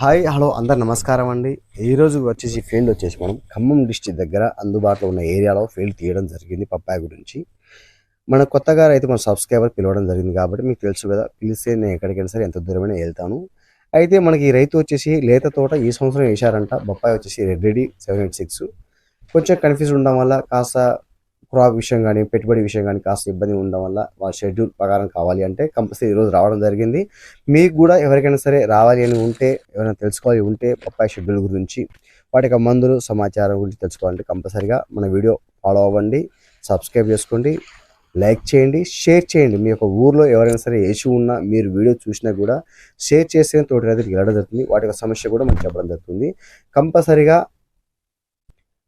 Hi hello అందరు నమస్కారం అండి. ఈ రోజు వచ్చేసి ఫీల్డ్ వచ్చేసి మనం ఖమ్మం డిస్టిక్ దగ్గర అందుబాటులో ఉన్న ఏరియాలో ఫీల్డ్ తీయడం జరిగింది పప్పాయ గురించి. మన కొత్తగా అయితే మన సబ్స్క్రైబర్ పిలవడం జరిగింది కాబట్టి మీకు తెలుసు కదా పిలిస్తే నేను ఎక్కడికైనా సరే ఎంత దూరమైనా వెళ్తాను. అయితే మనకి ఈ రైతు వచ్చేసి లేత తోట ఈ సంవత్సరం వేశారంట. బొప్పాయి వచ్చేసి red lady seven eight six కొంచెం కన్ఫ్యూజ్ ఉండడం వల్ల కాస్త క్రాప్ విషయం కానీ పెట్టుబడి విషయం కానీ కాస్త ఇబ్బంది ఉండడం వల్ల వాళ్ళ షెడ్యూల్ ప్రకారం కావాలి అంటే కంపల్సరీ ఈరోజు రావడం జరిగింది. మీకు కూడా ఎవరికైనా సరే రావాలి అని ఉంటే ఎవరైనా తెలుసుకోవాలి ఉంటే పప్పాయి షెడ్యూల్ గురించి వాటి యొక్క మందులు సమాచారం గురించి తెలుసుకోవాలంటే కంపల్సరీగా మన వీడియో ఫాలో అవ్వండి సబ్స్క్రైబ్ చేసుకోండి లైక్ చేయండి షేర్ చేయండి. మీ యొక్క ఊర్లో ఎవరైనా సరే వేసి ఉన్నా మీరు వీడియో చూసినా కూడా షేర్ చేస్తే తోటి రైతులకు వెళ్ళడం జరుగుతుంది. వాటి యొక్క సమస్య కూడా మనకు చెప్పడం జరుగుతుంది. కంపల్సరీగా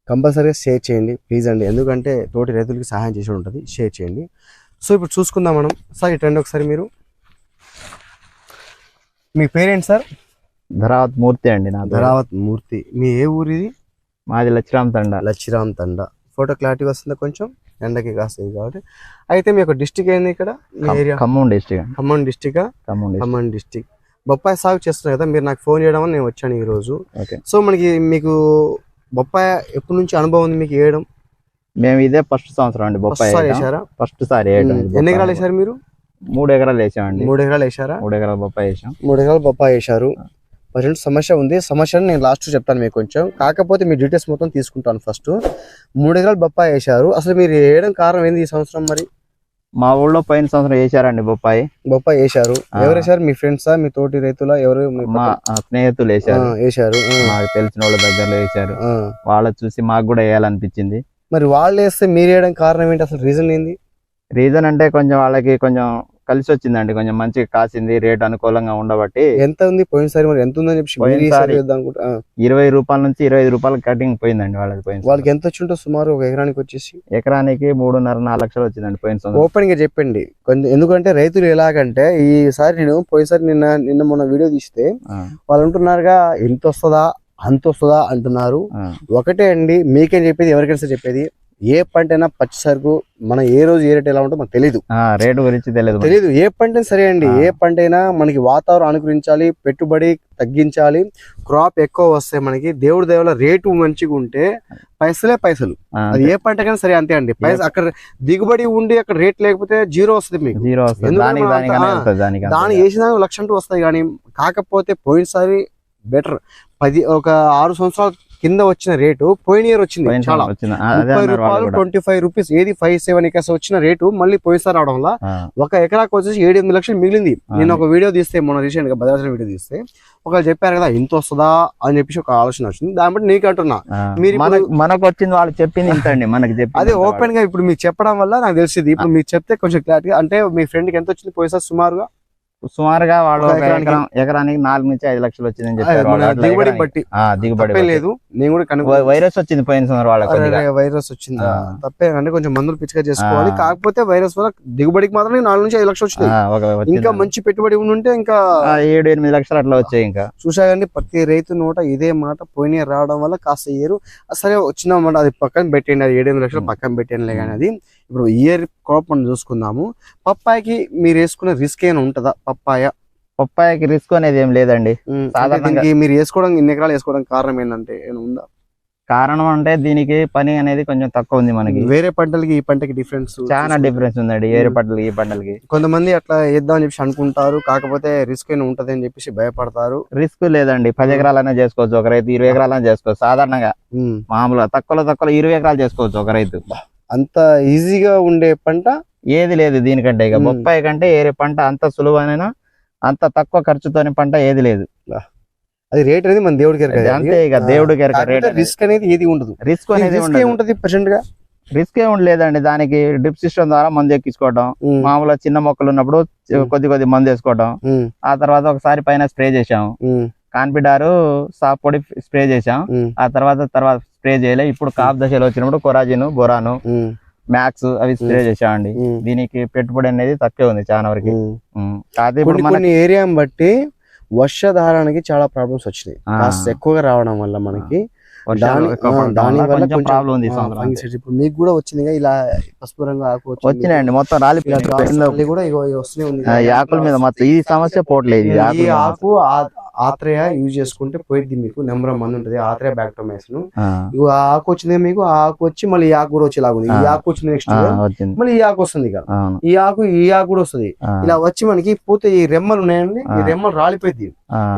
కంపల్సరీగా షేర్ చేయండి ప్లీజ్ అండి. ఎందుకంటే తోటి రైతులకి సహాయం చేసి ఉంటుంది షేర్ చేయండి. సో ఇప్పుడు చూసుకుందాం మనం. సార్ ఇటండి ఒకసారి మీరు. మీ పేరేంటి సార్? ధరావత్ మూర్తి అండి నా. ధరావత్ మూర్తి. మీ ఏ ఊరిది మాది లచ్చిరామ్ తండ. లచ్చిరామ్ తండ. ఫోటో క్లారిటీ వస్తుందా కొంచెం? ఎండకి కాస్తుంది కాబట్టి. అయితే మీ యొక్క డిస్టిక్ ఏంది ఇక్కడ? మీ area Khammam district Khammam district Khammam district బొప్పాయి సాగు చేస్తున్నారు కదా మీరు నాకు ఫోన్ చేయడం నేను వచ్చాను ఈ రోజు ఓకే. సో మనకి మీకు బొప్పాయి ఎప్పటి నుంచి అనుభవం ఉంది మీకు వేయడం? మేము ఇదే ఫస్ట్ సంవత్సరం అండి బొప్పాయి వేసారా ఫస్ట్ సారి వేయడం. ఎన్ని. ఎకరాలు వేసారు మీరు? మూడు ఎకరాలు వేసామండి. మూడు ఎకరాలు వేసారా మూడు ఎకరాల బొప్పాయి వేసాం. మూడు ఎకరాలు బొప్పాయి వేశారు. ప్రజెంట్ సమస్య ఉంది. సమస్యను నేను లాస్ట్ చెప్తాను మీకు కొంచెం. కాకపోతే మీ డీటెయిల్స్ మొత్తం తీసుకుంటాను ఫస్ట్ మూడు ఎకరాలు బొప్పాయి వేశారు. అసలు మీరు వేయడం కారణం ఏంది ఈ సంవత్సరం మరి? మా ఊళ్ళో పోయిన సంవత్సరం వేసారండి బొప్పాయి. బొప్పాయి వేశారు. ఆ. ఎవరు వేశారు? మీ ఫ్రెండ్సా మీ తోటి రైతుల? ఎవరు? మీ స్నేహితులు వేసారు వేశారు. ఆ, మాకు తెలిసిన వాళ్ళ దగ్గరలో వేసారు. వాళ్ళ చూసి మాకు కూడా వేయాలనిపించింది. మరి వాళ్ళు వేస్తే మీరు వేయడం కారణం ఏంటి? అసలు రీజన్ ఏంది? రీజన్ అంటే కొంచెం వాళ్ళకి కొంచెం కలిసి వచ్చిందండి కొంచెం మంచిగా కాసింది రేట్ అనుకూలంగా ఉండబట్టి. ఎంత ఉంది? పోయినసారి మరి ఎంత ఉందని చెప్పి. ఇరవై రూపాయల నుంచి ఇరవై ఐదు రూపాయలు కటింగ్ పోయిందండి వాళ్ళకి పోయిన సంవత్సరం. వాళ్ళకి ఎంత వచ్చి సుమారు ఒక ఎకరానికి వచ్చేసి? ఎకరానికి మూడున్నర నాలుగు లక్షలు వచ్చిందండి పోయిన ఓపెన్గా చెప్పండి. కొంచెం ఎందుకంటే రైతులు ఎలాగంటే ఈసారి నేను పోయినసారి నిన్న నిన్న మొన్న వీడియో తీస్తే వాళ్ళు అంటున్నారుగా ఎంత వస్తుందా అంత వస్తుందా అంటున్నారు. ఒకటే అండి మీకేం చెప్పేది? ఎవరికైనా సరే చెప్పేది. ఏ పంట అయినా పచ్చి సరుకు మనం ఏ రోజు ఏ రేట్ ఎలా ఉంటుందో మనకు తెలియదు రేటు గురించి తెలియదు. తెలియదు ఏ పంట అయినా సరే అండి. ఏ పంట అయినా మనకి వాతావరణం అనుకరించాలి పెట్టుబడి తగ్గించాలి క్రాప్ ఎక్కువ వస్తే మనకి దేవుడి దేవుల రేటు మంచిగా ఉంటే పైసలే పైసలు. అది ఏ పంటకైనా సరే అంతే అండి. పైస అక్కడ దిగుబడి ఉండి అక్కడ రేట్ లేకపోతే జీరో వస్తుంది మీకు. జీరో. దాని వేసిన లక్ష వస్తాయి కానీ కాకపోతే పోయినసారి బెటర్. పది ఒక ఆరు సంవత్సరాల కింద వచ్చిన రేటు పోయిన ఇయర్ వచ్చింది చాలా. ముప్పై రూపాయలు. ట్వంటీ ఫైవ్ రూపీస్ ఏది ఫైవ్ సెవెన్ ఎకర్స్ వచ్చిన రేటు మళ్ళీ పోయినసారి రావడం వల్ల ఒక ఎకరాకు వచ్చేసి ఏడు ఎనిమిది లక్షలు మిగిలింది. నేను ఒక వీడియో తీస్తే మొన్న రీసెంట్గా భద్రాచలం వీడియో తీస్తే ఒకళ్ళు చెప్పారు కదా ఇంత వస్తుందా అని చెప్పేసి ఒక ఆలోచన వచ్చింది. దాన్ని బట్టి నీకు అంటున్నా. మీరు మనకు వచ్చింది వాళ్ళు చెప్పింది ఇంత అండి మనకి చెప్పింది అదే. ఓపెన్గా ఇప్పుడు మీకు చెప్పడం వల్ల నాకు తెలిసింది. ఇప్పుడు మీరు చెప్తే కొంచెం క్లారిటీ అంటే మీ ఫ్రెండ్కి ఎంత వచ్చింది పోయినసారి సుమారుగా? సుమారుగా వాళ్ళు ఎకరానికి- ఎకరం ఎకరానికి నాలుగు నుంచి ఐదు లక్షలు వచ్చిందని చెప్పారు దిగుబడి. బట్టి దిగుబడి. లేదు నేను కూడా వైరస్ వచ్చింది పోయిన వాళ్ళకి. వైరస్ వచ్చిందా. తప్పే అంటే కొంచెం మందులు పిచ్చిగా చేసుకోవాలి. కాకపోతే వైరస్ వల్ల దిగుబడికి మాత్రం నాలుగు నుంచి ఐదు లక్షలు వచ్చింది. ఇంకా మంచి పెట్టుబడి ఉంటే ఇంకా ఏడు ఎనిమిది లక్షలు అట్లా వచ్చాయి ఇంకా చూసా కానీ ప్రతి రైతు నోట ఇదే మాట పోయిన రావడం వల్ల కాస్త ఇయర్ సరే వచ్చిన మాట అది పక్కన పెట్టండి అది ఏడెనిమిది లక్షలు ఉం. పక్కన పెట్టండి కానీ అది ఇప్పుడు ఇయర్ క్రాప్ మనం చూసుకుందాము. పప్పాయకి మీరు వేసుకునే రిస్క్ ఏమైనా ఉంటుందా? పప్పాయ? పప్పాయకి రిస్క్ అనేది ఏం లేదండి. సాధారణంగా- మీరు వేసుకోవడం ఇన్ని ఎకరాలు వేసుకోవడం కారణం ఏంటంటే ఏమైనా ఉందా? కారణం అంటే దీనికి పని అనేది కొంచెం తక్కువ ఉంది మనకి. వేరే పంటలకి ఈ పంటకి డిఫరెన్స్ చాలా డిఫరెన్స్ ఉందండి ఏరు పంటలకి ఈ పంటలకి. కొంతమంది అట్లా వేద్దామని చెప్పి అనుకుంటారు కాకపోతే రిస్క్ అయినా ఉంటది అని చెప్పేసి భయపడతారు. రిస్క్ లేదండి. పది ఎకరాలైనా చేసుకోవచ్చు ఒక రైతు ఇరవై ఎకరాలైనా చేసుకోవచ్చు. సాధారణంగా. మామూలుగా తక్కువలో తక్కువ ఇరవై ఎకరాలు చేసుకోవచ్చు ఒక రైతు. అంత ఈజీగా ఉండే పంట? ఏది లేదు దీనికంటే ఇక. బొప్పాయి కంటే ఏరే పంట అంత సులువైన అంత తక్కువ ఖర్చుతోని పంట ఏది లేదు. అది రేట్ అనేది మన దేవుడికి. అంతే ఇక దేవుడికి రేట్ రిస్క్ అనేది ఏది ఉండదు. రిస్క్ అనేది ప్రెసెంట్గా? రిస్క్ ఏమి లేదండి దానికి డ్రిప్ సిస్టమ్ ద్వారా మందు ఎక్కించుకోవడం మామూలుగా చిన్న మొక్కలు ఉన్నప్పుడు. కొద్ది కొద్ది మందు వేసుకోవడం ఆ తర్వాత ఒకసారి పైన స్ప్రే చేసాం ఉం, కాన్పిడారు సాప్ పొడి స్ప్రే చేసాం ఆ తర్వాత తర్వాత స్ప్రే చేయలే. ఇప్పుడు కాప్ దశలో వచ్చినప్పుడు కొరాజిన్ బొరాను ఉం, మ్యాక్స్ అవి స్ప్రే చేసామండి దీనికి పెట్టుబడి అనేది తక్కువే ఉంది చాలా వరకు. కాకపోతే ఇప్పుడు కొన్ని ఏరియాని బట్టి వర్షధారానికి చాలా ప్రాబ్లమ్స్ వచ్చినాయి. ఎక్కువగా రావడం వల్ల మనకి దాని వల్ల కొంచెం ప్రాబ్లం ఉంది. ఇప్పుడు మీకు కూడా వచ్చిందిగా ఇలా పసుపు రంగు ఆకు వచ్చింది. వచ్చినాయండి. మొత్తం మళ్ళీ కూడా వస్తూనే ఉంది. ఆకుల మీద మొత్తం ఈ సమస్య మీద. ఆకు ఆత్రేయ యూజ్ చేసుకుంటే పోయిద్ది మీకు నెంబర్ మంది ఉంటుంది ఆత్రేయ బ్యాక్టోమైసిన్. ఆ, ఆకు వచ్చింది మీకు ఆ ఆకు వచ్చి మళ్ళీ ఈ ఆకు కూడా వచ్చేలాగా ఉంది ఈ. ఆకు వచ్చింది నెక్స్ట్ మళ్ళీ ఈ ఆకు వస్తుంది ఇక. ఈ ఆకు ఈ ఆకు కూడా వస్తుంది. ఇలా వచ్చి మనకి పూత ఈ రెమ్మలు ఉన్నాయండి ఈ. రెమ్మలు రాలిపోయింది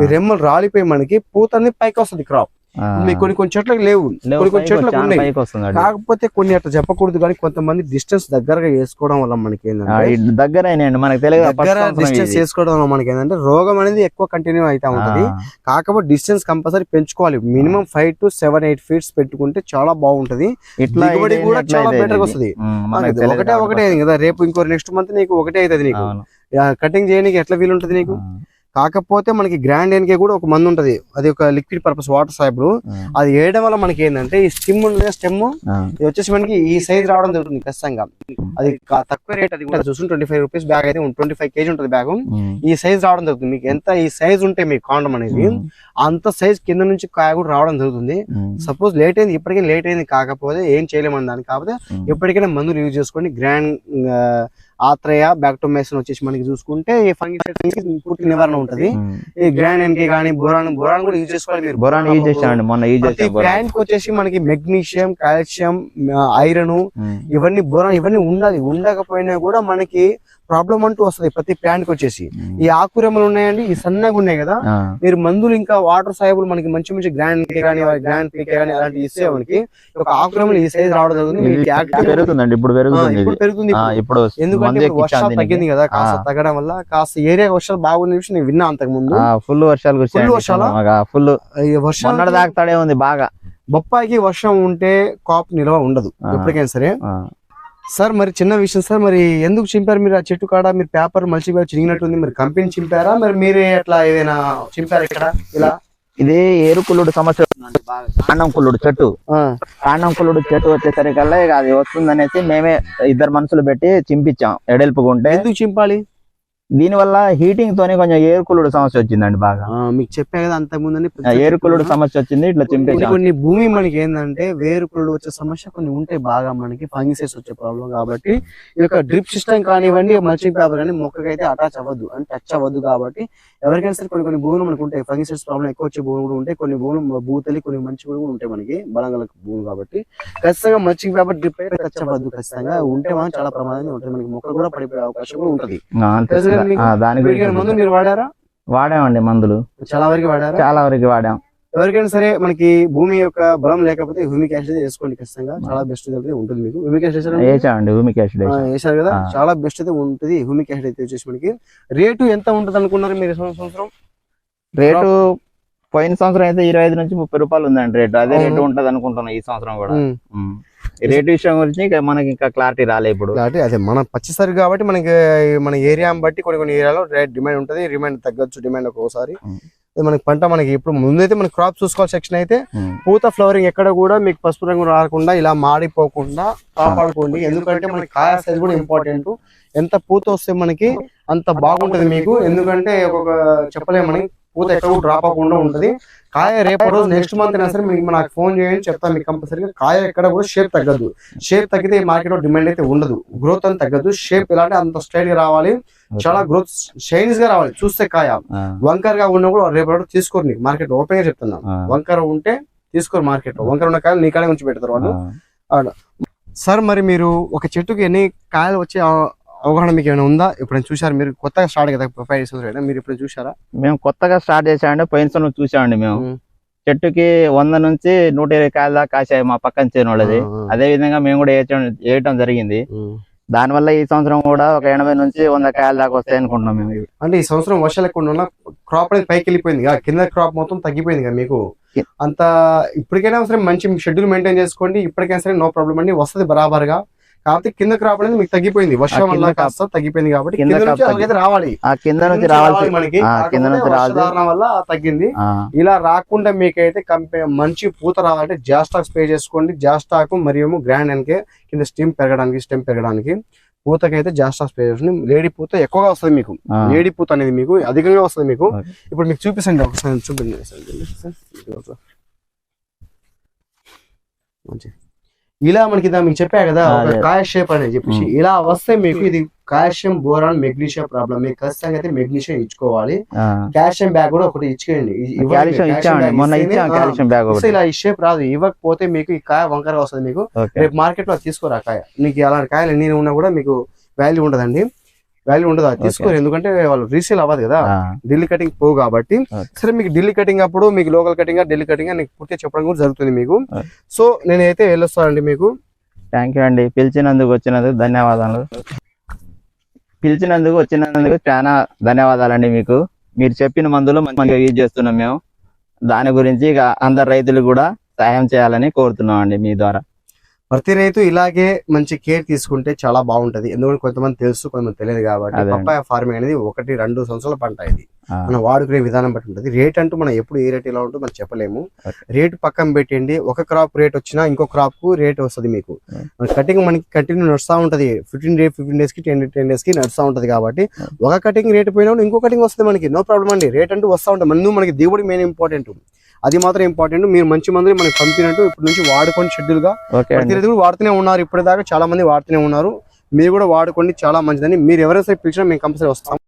ఈ రెమ్మలు రాలిపోయి మనకి పూత అనేది పైకి వస్తుంది క్రాప్ కొన్ని కొన్ని చెట్లకు లేవు. కొన్ని కొన్ని చెట్లకు ఉన్నాయి. అది. కాకపోతే కొన్ని అట్లా చెప్పకూడదు కానీ కొంతమంది డిస్టెన్స్ దగ్గరగా వేసుకోవడం వల్ల మనకి ఏంటంటే దగ్గర మనకు డిస్టెన్స్ చేసుకోవడం వల్ల మనకి ఏంటంటే రోగం అనేది ఎక్కువ కంటిన్యూ అవుతా ఉంటది. కాకపోతే డిస్టెన్స్ కంపల్సరీ పెంచుకోవాలి. Minimum five to seven eight feets పెట్టుకుంటే చాలా బాగుంటది. ఇట్లా అయితే కూడా చాలా అయితే బెటర్? వస్తుంది. ఒకటే ఒకటే కదా. రేపు ఇంకో నెక్స్ట్ మంత్ నీకు ఒకటే అవుతుంది నీకు. కటింగ్ చేయడానికి ఎట్లా వీలుంటది నీకు? కాకపోతే మనకి గ్రాండ్ ఎన్కే కూడా ఒక మందు ఉంటది. అది ఒక లిక్విడ్ పర్పస్ వాటర్ ఆ, అది వేయడం వల్ల మనకి ఏంటంటే ఈ స్టిమ్ ఉండదు స్టెమ్ ఇది వచ్చేసి మనకి ఈ సైజ్ రావడం జరుగుతుంది ఖచ్చితంగా. అది తక్కువ రేట్ అది కూడా చూసి ట్వంటీ ఫైవ్ రూపీస్ బ్యాగ్ అయితే ట్వంటీ ఫైవ్ కేజీ ఉంటుంది బ్యాగ్ ఈ సైజ్ రావడం జరుగుతుంది. మీకు ఎంత ఈ సైజ్ ఉంటే మీకు కాండం అనేది అంత సైజ్ కింద నుంచి కాయ కూడా రావడం జరుగుతుంది. సపోజ్ లేట్ అయింది ఇప్పటికీ లేట్ అయింది కాకపోతే ఏం చేయలేమని దానికి కాకపోతే. ఎప్పటికైనా మందులు యూజ్ చేసుకోండి గ్రాండ్ ఆత్రేయ బ్యాక్టోమైసిన్ వచ్చేసి మనకి చూసుకుంటే ఈ ఫంగిసైడ్స్ పూర్తి నివారణ ఉంటది. ఈ గ్రాండ్ ఎన్కే కానీ బోరాన్ బోరాన్ కూడా యూజ్ చేసుకోవాలి మీరు. బొరాన్ యూజ్ చేసామండి మొన్న యూజ్ చేసాం ప్లాంట్ వచ్చేసి మనకి మెగ్నీషియం కాల్షియం ఐరన్ ఇవన్నీ బోరాన్ ఇవన్నీ ఉండాలి. ఉండకపోయినా కూడా మనకి ప్రాబ్లం అంటూ వస్తుంది ప్రతి ప్లాంట్కి వచ్చేసి. ఈ ఆకురమ్మలు ఉన్నాయండి ఈ సన్నగా ఉన్నాయి కదా మీరు మందులు ఇంకా వాటర్ సాయబులు మనకి మంచి మంచి గ్రాండ్ కానీ గ్రాండ్ పీకే కానీ అలాంటి ఇస్తే మనకి ఒక ఆకురమ్మలు ఈ సైజ్ రావడం జరుగుతుంది. పెరుగుతుందండి ఇప్పుడు పెరుగుతుంది ఇప్పుడు పెరుగుతుంది ఆ, ఇప్పుడు. ఎందుకంటే వర్షాలు తగ్గింది కదా కాస్త. తగ్గడం వల్ల కాస్త ఏరియా వర్షాలు బాగుంది విషయం నేను విన్నా అంతకు ముందు. ఫుల్ వర్షాలు? Full వర్షాలా? ఫుల్. ఈ వర్షం మొన్నటి దాకాడే ఉంది బాగా. బొప్పాయికి వర్షం ఉంటే కాప్ నిల్వ ఉండదు. ఎప్పటికైనా సరే. ఆ, సార్ మరి చిన్న విషయం సార్ మరి ఎందుకు చింపారు మీరు ఆ చెట్టు కాడ? మీరు పేపర్ మల్చి చిరిగినట్టుంది మరి కంపెనీ చింపారా? మరి మీరే అట్లా ఏదైనా చింపారా ఇక్కడ? ఇలా? ఇది ఏరుకుల్లుడు సమస్య. కాండం కుల్లుడు చెట్టు. కాండం కుల్లుడు చెట్టు వచ్చేసరికల్లా ఇక అది వస్తుందనేసి మేమే ఇద్దరు మనుషులు పెట్టి చింపించాం. ఎడల్పుగా ఉంటే ఎందుకు చింపాలి? దీని వల్ల హీటింగ్ తోనే కొంచెం ఏరుకుల్లుడు సమస్య వచ్చిందండి బాగా. మీకు చెప్పా కదా అంతకు ముందని ఆ ఏరుకుల్లుడు సమస్య వచ్చింది ఇట్లా చింపేసాం కొన్ని భూమి మనకి ఏంటంటే వేరుకుళ్ళు వచ్చే సమస్య కొన్ని ఉంటాయి బాగా మనకి ఫంగిసైస్ వచ్చే ప్రాబ్లం కాబట్టి ఈ యొక్క డ్రిప్ సిస్టమ్ కానివ్వండి మల్చింగ్ పేపర్ కానీ మొక్కకైతే అటాచ్ అవ్వద్దు అంటే టచ్ అవ్వద్దు కాబట్టి ఎవరికైనా సరే కొన్ని కొన్ని భూములు మనకు ఉంటాయి. ఫంగిసైస్ ప్రాబ్లం ఎక్కువ వచ్చే భూములు కూడా ఉంటాయి. కొన్ని భూములు భూతలి కొన్ని మంచి కూడా ఉంటాయి మనకి బలంగల భూములు కాబట్టి. ఖచ్చితంగా మల్చింగ్ పేపర్ డ్రిప్ అయితే టచ్ అవ్వద్దు ఖచ్చితంగా. ఉంటే మనం చాలా ప్రమాదంగా ఉంటుంది. మనకి మొక్కలు కూడా పడిపోయే అవకాశం కూడా ఉంటుంది. దాని గురించి ముందు మీరు వాడారా? వాడామండి మందులు. చాలా వరకు వాడారా? చాలా వరకు వాడాం. ఎవరికైనా సరే మనకి భూమి యొక్క బలం లేకపోతే హ్యూమిక్ యాసిడ్ వేసుకోండి ఖచ్చితంగా. చాలా బెస్ట్ అయితే ఉంటుంది మీకు. యాసిడ్ వేసారా? వేసామండి ఆ, వేసాం. వేసారు కదా. చాలా బెస్ట్ అయితే ఉంటుంది హ్యూమిక్ యాసిడ్ అయితే వచ్చేసి మనకి. రేటు ఎంత ఉంటుంది అనుకున్నారు మీరు సంవత్సరం? రేటు పోయిన సంవత్సరం అయితే ఇరవై ఐదు నుంచి ముప్పై రూపాయలు ఉందండి రేటు. అదే. రేటు ఉంటది అనుకుంటున్నాం ఈ సంవత్సరం కూడా. రేటు విషయం గురించి మనకి ఇంకా క్లారిటీ రాలే ఇప్పుడు. కాబట్టి అదే మన పచ్చిసరి కాబట్టి మనకి మన ఏరియా బట్టి కొన్ని కొన్ని ఏరియాలో రేట్ డిమాండ్ ఉంటుంది డిమాండ్ తగ్గొచ్చు డిమాండ్ ఒక్కోసారి. ఇది మనకి పంట మనకి ఇప్పుడు ముందైతే మనకి క్రాప్ చూసుకోవాలి సెక్షన్ అయితే ఉమ్. పూత ఫ్లవరింగ్ ఎక్కడ కూడా మీకు పసుపు రంగు రాకుండా ఇలా మాడిపోకుండా కాపాడుకోండి. ఎందుకంటే మనకి కాయ సైజ్ కూడా ఇంపార్టెంట్ ఎంత పూత వస్తే మనకి అంత బాగుంటది మీకు. ఎందుకంటే ఒక చెప్పలేము మనకి పూత ఎక్కడ కూడా డ్రాప్ అవ్వకుండా ఉంటది. కాయ రేపు రోజు నెక్స్ట్ మంత్ అయినా సరే మీకు నాకు ఫోన్ చేయండి చెప్తాను మీకు కంపల్సరీగా కాయ ఎక్కడ కూడా షేప్ తగ్గదు. షేప్ తగ్గితే మార్కెట్లో డిమాండ్ అయితే ఉండదు. గ్రోత్ అని తగ్గదు. షేప్ ఎలాంటి అంత స్ట్రైట్గా రావాలి. చాలా గ్రోత్ షైన్స్గా రావాలి. చూస్తే కాయ వంకర్గా ఉన్నా కూడా రేపు రోజు తీసుకోరు నీకు. మార్కెట్ ఓపెన్గా చెప్తున్నాను. వంకర ఉంటే తీసుకోరు మార్కెట్లో. వంకర ఉన్న కాయలు నీ కాడే ఉంచి పెడతారు వాళ్ళు. సార్ మరి మీరు ఒక చెట్టుకి ఎన్ని కాయలు వచ్చే అవగాహన మీకు ఏమైనా ఉందా? ఎప్పుడైనా చూసారు మీరు కొత్తగా స్టార్ట్ కదా ఫైవ్ ఇయర్స్ అయినా మీరు ఇప్పుడు చూసారా మేము కొత్తగా స్టార్ట్ చేసామండి పోయిన సంవత్సరం చూసామండి మేము. చెట్టుకి వంద నుంచి నూట ఇరవై కాయల దాకా కాసాయి మా పక్కన చేను వాళ్ళది. అదే విధంగా మేము కూడా వేయటం వేయటం జరిగింది. దానివల్ల ఈ సంవత్సరం కూడా ఒక ఎనభై నుంచి వంద కాయల దాకా వస్తాయి అనుకుంటున్నాం మేము. అంటే ఈ సంవత్సరం వర్షాలు ఎక్కువ ఉన్న క్రాప్ అనేది పైకి వెళ్ళిపోయింది. కదా క్రాప్ మొత్తం తగ్గిపోయింది కదా మీకు? అంత ఇప్పటికైనా సరే మంచి షెడ్యూల్ మెయింటైన్ చేసుకోండి. ఇప్పటికైనా సరే నో ప్రాబ్లం అండి. వస్తుంది బరాబర్గా. కాకపోతే కింద క్రాప్ అనేది మీకు తగ్గిపోయింది. వర్షం వల్ల కాస్త తగ్గిపోయింది కాబట్టి కింద నుంచి రావాలి. ఆ కింద నుంచి రావాలి మనకి. ఆ, కింద నుంచి రావాలి. వల్ల తగ్గింది. ఇలా రాకుండా మీకైతే కంపెనీ మంచి పూత రావాలంటే జాస్టాక్ స్ప్రే చేసుకోండి. జాస్టాక్ మరియు గ్రాండ్ అనికే కింద స్టెమ్ పెరగడానికి స్టెమ్ పెరగడానికి పూతకైతే జాస్టాక్ స్ప్రే చేసుకోండి లేడీ పూత ఎక్కువగా వస్తుంది మీకు. లేడీ పూత అనేది మీకు అధికంగా వస్తుంది మీకు. ఇప్పుడు మీకు చూపిస్తాండి ఒకసారి చూపించండి. మంచి ఇలా మనకి మీకు చెప్పా కదా ఒక షేప్ అనేది చెప్పేసి. ఇలా వస్తే మీకు ఇది కాల్షియం బోరాన్ మెగ్నీషియం ప్రాబ్లం. మీకు ఖచ్చితంగా అయితే మెగ్నీషియం ఇచ్చుకోవాలి. కాల్షియం బ్యాగ్ కూడా ఒకటి ఇచ్చుకోండి. కాల్షియం కాల్షియం ఇచ్చాం కాల్షియం ఇలా ఈ షేప్ రాదు. ఇవ్వకపోతే మీకు ఈ కాయ వంకరగా వస్తుంది మీకు. రేపు మార్కెట్లో తీసుకోరా కాయ? నీకు అలాంటి కాయలు ఎన్ని ఉన్నా కూడా మీకు వాల్యూ ఉండదండి. వాల్యూ ఉండదు అది తీసుకోరు. ఎందుకంటే వాళ్ళు రీసేల్ అవ్వదు కదా. ఢిల్లీ కటింగ్ పోవు కాబట్టి. సరే మీకు ఢిల్లీ కటింగ్ అప్పుడు మీకు లోకల్ కటింగ్ ఢిల్లీ కటింగ్ నీకు పూర్తిగా చెప్పడం కూడా జరుగుతుంది మీకు. సో నేనైతే వెళ్ళొస్తానండి మీకు. థ్యాంక్ యూ అండి. పిలిచినందుకు వచ్చినందుకు ధన్యవాదాలు. పిలిచినందుకు వచ్చినందుకు చాలా ధన్యవాదాలండి మీకు. మీరు చెప్పిన మందులు మంచిగా యూజ్ చేస్తున్నాం మేము. దాని గురించి ఇక అందరు రైతులు కూడా సాయం చేయాలని కోరుతున్నాం అండి మీ ద్వారా. ప్రతి రైతు ఇలాగే మంచి కేర్ తీసుకుంటే చాలా బాగుంటది. ఎందుకంటే కొంతమంది తెలుసు కొంతమంది తెలియదు కాబట్టి. పప్పాయ ఫార్మింగ్ అనేది ఒకటి రెండు సంవత్సరాల పంట ఇది. మనం వాడుకునే విధానం బట్టి ఉంటుంది. రేట్ అంటూ మనం ఎప్పుడు ఏ రేట్ ఇలా ఉంటుందో మనం చెప్పలేము. రేట్ పక్కన పెట్టండి. ఒక క్రాప్ రేట్ వచ్చినా ఇంకో క్రాప్కు రేట్ వస్తుంది మీకు. కటింగ్ మనకి కంటిన్యూ నడుస్తూ ఉంటది. ఫిఫ్టీన్ డే ఫిఫ్టీన్ డేస్కి టెన్ టెన్ డేస్కి నడుస్తూ ఉంటది కాబట్టి ఒక కటింగ్ రేట్ పోయినప్పుడు ఇంకో కటింగ్ వస్తుంది మనకి. నో ప్రాబ్లం అండి. రేట్ అంటూ వస్తూ ఉంటుంది. ముందు మనకి దిగుబడి మెయిన్ ఇంపార్టెంట్. అది మాత్రం ఇంపార్టెంట్ మీరు మంచి మందులు మనకి పంపినట్టు ఇప్పటి నుంచి వాడుకొని షెడ్యూల్గా. కూడా వాడుతూనే ఉన్నారు ఇప్పటిదాకా చాలా మంది వాడుతూనే ఉన్నారు. మీరు కూడా వాడుకోండి చాలా మంచిదని మీరు ఎవరైనా పిలిచినా మేము కంపల్సరీ వస్తాం.